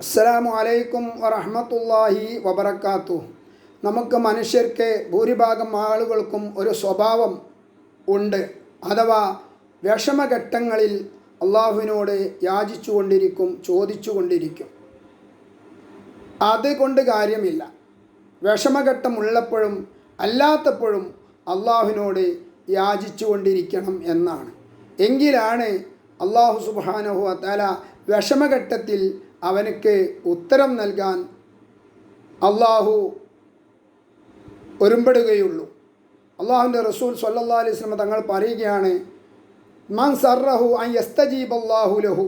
അസ്സലാമു അലൈക്കും വറഹമത്തല്ലാഹി വബർക്കാത്തു നമുക്ക് മനുഷ്യർക്ക് ഭൂരിഭാഗം ആളുകൾക്കും ഒരു സ്വഭാവം ഉണ്ട്. അഥവാ വിഷമഘട്ടങ്ങളിൽ അള്ളാഹുവിനോട് യാചിച്ചു കൊണ്ടിരിക്കും ചോദിച്ചു കൊണ്ടിരിക്കും അതുകൊണ്ട് കാര്യമില്ല. വിഷമഘട്ടം ഉള്ളപ്പോഴും അല്ലാത്തപ്പോഴും അള്ളാഹുവിനോട് യാചിച്ചു കൊണ്ടിരിക്കണം എന്നാണ്. എങ്കിലാണ് അള്ളാഹു സുബാനഹു തല വിഷമഘട്ടത്തിൽ അവനക്ക് ഉത്തരം നൽകാൻ അള്ളാഹു ഒരുമ്പെടുകയുള്ളൂ. അള്ളാഹുവിന്റെ റസൂൽ സല്ലാ അലൈഹി സ്വലമ തങ്ങൾ പറയുകയാണ് മൻ സർറഹു അൻ യസ്തജീബ് അള്ളാഹു ലഹു.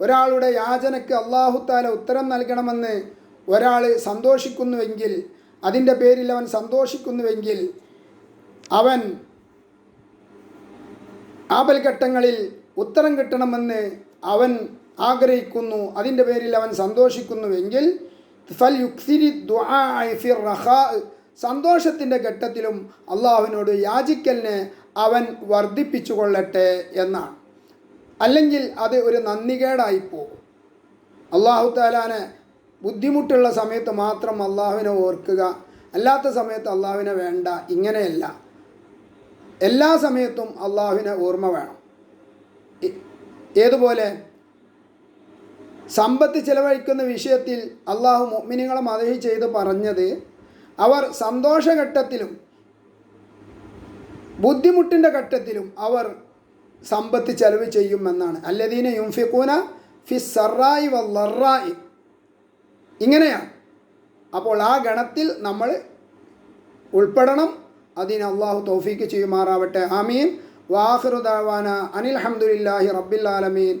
ഒരാളുടെ യാചനയ്ക്ക് അള്ളാഹു താല ഉത്തരം നൽകണമെന്ന് ഒരാൾ സന്തോഷിക്കുന്നുവെങ്കിൽ അതിന്റെ പേരിൽ അവൻ സന്തോഷിക്കുന്നുവെങ്കിൽ അവൻ ആപൽഘട്ടങ്ങളിൽ ഉത്തരം കിട്ടണമെന്ന് അവൻ ആഗ്രഹിക്കുന്നു അതിന്റെ പേരിൽ അവൻ സന്തോഷിക്കുന്നുവെങ്കിൽ ഫൽ യുക്സിരി ഫിർ റഹാ സന്തോഷത്തിന്റെ ഘട്ടത്തിലും അള്ളാഹുവിനോട് യാചിക്കലിനെ അവൻ വർദ്ധിപ്പിച്ചു കൊള്ളട്ടെ എന്നാണ്. അല്ലെങ്കിൽ അത് ഒരു നന്ദികേടായി പോകും അള്ളാഹു താലാനെ ബുദ്ധിമുട്ടുള്ള സമയത്ത് മാത്രം അള്ളാഹുവിനെ ഓർക്കുക അല്ലാത്ത സമയത്ത് അള്ളാഹുവിനെ വേണ്ട ഇങ്ങനെയല്ല. എല്ലാ സമയത്തും അള്ളാഹുവിനെ ഓർമ്മ വേണം. ഏതുപോലെ? സമ്പത്ത് ചെലവഴിക്കുന്ന വിഷയത്തിൽ അള്ളാഹു മുഅ്മിനീങ്ങളെ മതഹി ചെയ്ത് പറഞ്ഞത് അവർ സന്തോഷഘട്ടത്തിലും ബുദ്ധിമുട്ടിന്റെ ഘട്ടത്തിലും അവർ സമ്പത്ത് ചെലവ് ചെയ്യുമെന്നാണ്. അല്ലദീന യുംഫിക്കൂന ഫി സറായി വല്ലറായി ഇങ്ങനെയാണ്. അപ്പോൾ ആ ഗണത്തിൽ നമ്മൾ ഉൾപ്പെടണം. അതിന് അള്ളാഹു തൗഫീക്ക് ചെയ്യുമാറാവട്ടെ. ആമീൻ. വാഹൃദാവാന റബ്ബിൽ ആലമീൻ.